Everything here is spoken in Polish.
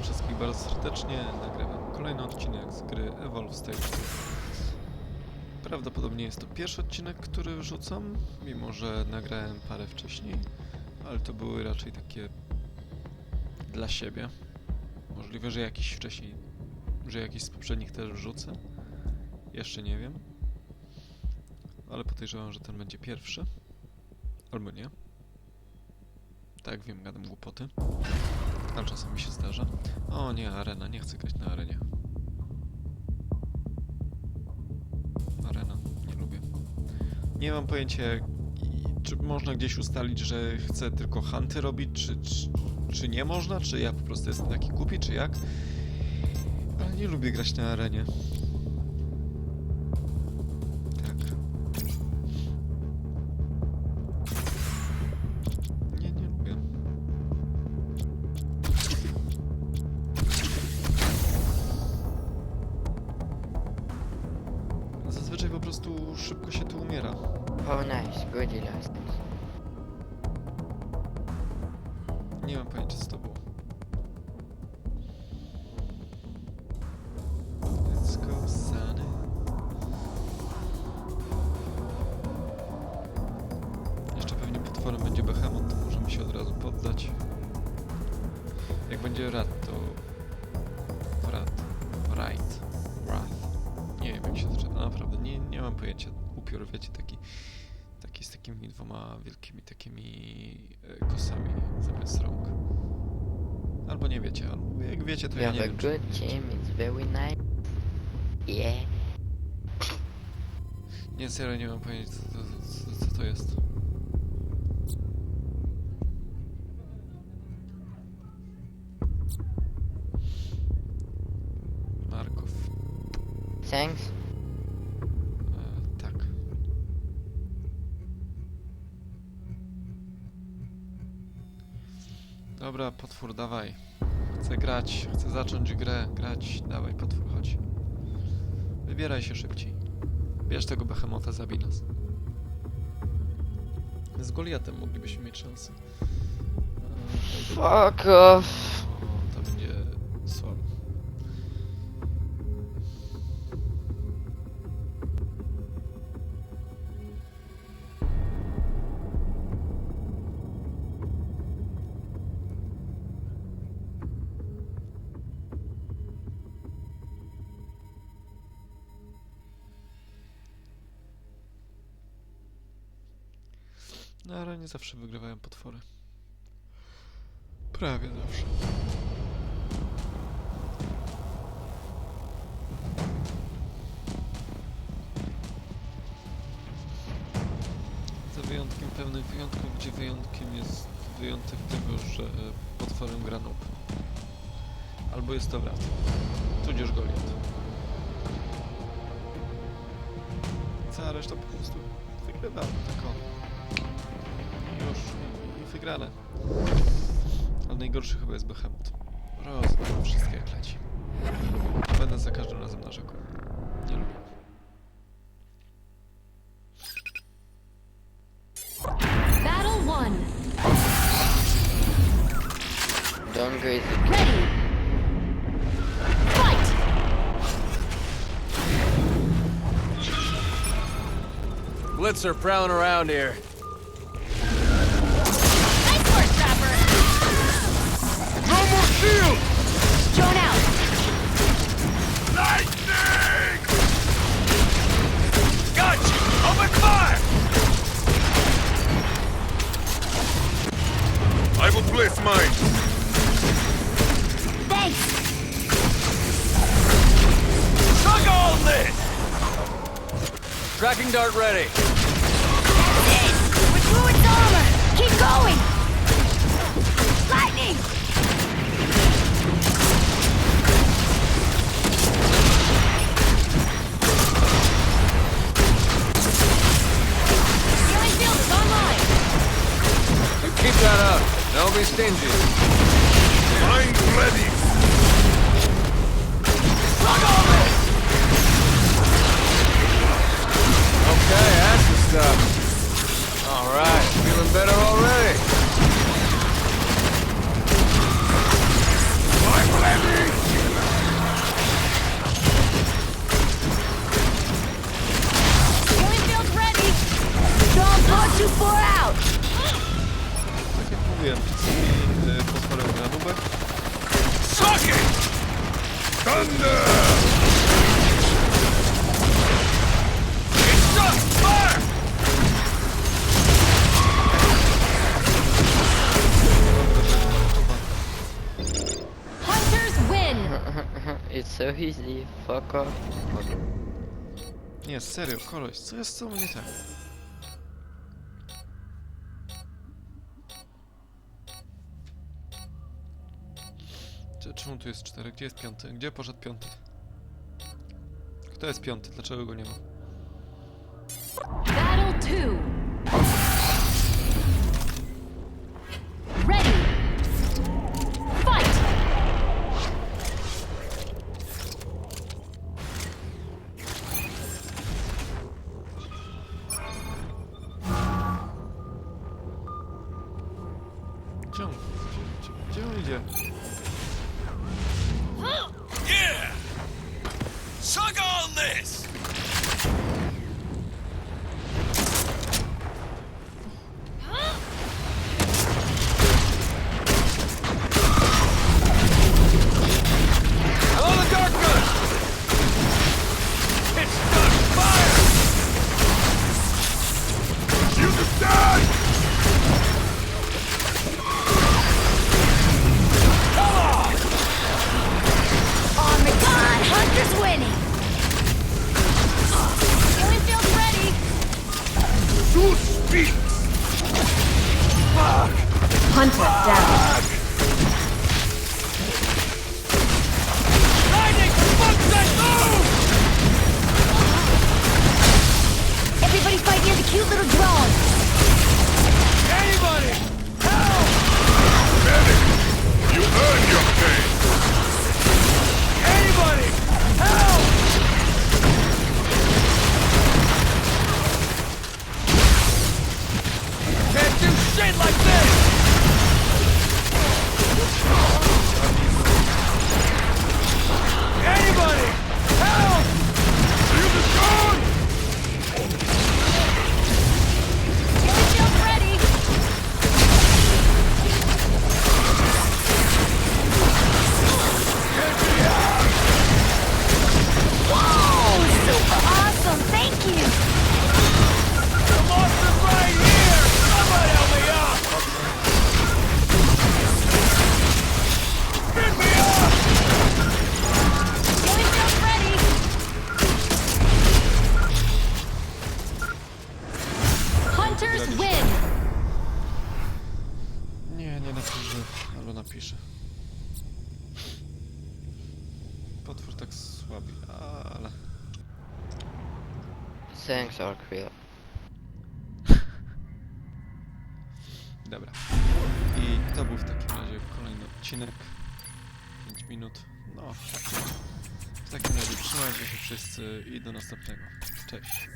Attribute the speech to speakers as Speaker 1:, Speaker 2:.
Speaker 1: Witam wszystkich bardzo serdecznie. Nagrywam kolejny odcinek z gry Evolve Stage 2. Prawdopodobnie jest to pierwszy odcinek, który wrzucam, mimo że nagrałem parę wcześniej, ale to były raczej takie dla siebie. Możliwe, że jakiś wcześniej, że jakiś z poprzednich też wrzucę. Jeszcze nie wiem. Ale podejrzewam, że ten będzie pierwszy. Albo nie. Tak, wiem, gadam głupoty. Ale czasami się zdarza. O nie, arena, nie chcę grać na arenie. Arena, nie lubię. Nie mam pojęcia, czy można gdzieś ustalić, że chcę tylko hunty robić, czy, czy, czy nie można, czy ja po prostu jestem taki głupi, czy jak. Ale nie lubię grać na arenie. Zazwyczaj po prostu szybko się tu umiera.
Speaker 2: Oh, nice. Good license.
Speaker 1: Nie mam pojęcia co to było. Let's go, Sunny. Jeszcze pewnie potworem będzie Behemoth, to możemy się od razu poddać. Jak będzie Rat, to... nie, mam pojęcia. Upiór, wiecie, taki... Taki z takimi dwoma wielkimi takimi e, kosami zamiast rąk. Albo nie wiecie, albo jak wiecie, to ja nie wiem. czy
Speaker 2: good
Speaker 1: wiecie.
Speaker 2: team. It's very nice. Yeah.
Speaker 1: Nie, serio nie mam pojęcia, co to, co, co to jest. Marków.
Speaker 2: Thanks.
Speaker 1: Dobra, potwór, dawaj. Chcę grać, chcę zacząć grę, grać. Dawaj, potwór, chodź. Wybieraj się szybciej. Bierz tego behemota, zabij nas. Z Goliatem moglibyśmy mieć szansę. E,
Speaker 2: Fuck off.
Speaker 1: to będzie słabo. Nie zawsze wygrywają potwory. Prawie zawsze. Za wyjątkiem pewnych wyjątków, gdzie wyjątkiem jest wyjątek tego, że potworem gra. Albo jest to wrat. Tudzież Goliat. Cała reszta po prostu wygrywa. Tak o. I już. I, i wygrane. Ale najgorszy chyba jest Behemoth. Rozwal wszystkie jak leci. Będę za każdym razem narzekał. Nie lubię.
Speaker 3: Battle one.
Speaker 2: Easy.
Speaker 3: Ready. Fight.
Speaker 4: Blitzer prowling around here. Shield!
Speaker 3: Drone out.
Speaker 4: Lightning! Got you! Open fire! I will place mine.
Speaker 3: Thanks.
Speaker 4: Suck on this! Tracking dart ready.
Speaker 3: this engine. I'm ready. Run on it! Okay, that's
Speaker 4: the stuff. All right, feeling better already. I'm ready. Winfield ready. Don't push you for mówiłem, i y, na nubę. Socket! Thunder! It's fire!
Speaker 3: Hunters win!
Speaker 2: It's so easy, fuck off.
Speaker 1: Nie, serio, koleś, co jest co mnie tak? Czemu tu jest cztery? Gdzie jest piąty? Gdzie poszedł piąty? Kto jest piąty? Dlaczego go nie ma?
Speaker 3: Battle 2. Ready. Fight!
Speaker 1: Gdzie on? Gdzie, gdzie, gdzie on idzie?
Speaker 4: Yeah! Suck
Speaker 1: napiszę. Potwór tak słabi, ale...
Speaker 2: Thanks, Arquil.
Speaker 1: Dobra. I to był w takim razie kolejny odcinek. 5 minut. No. W takim razie trzymajcie się wszyscy i do następnego. Cześć.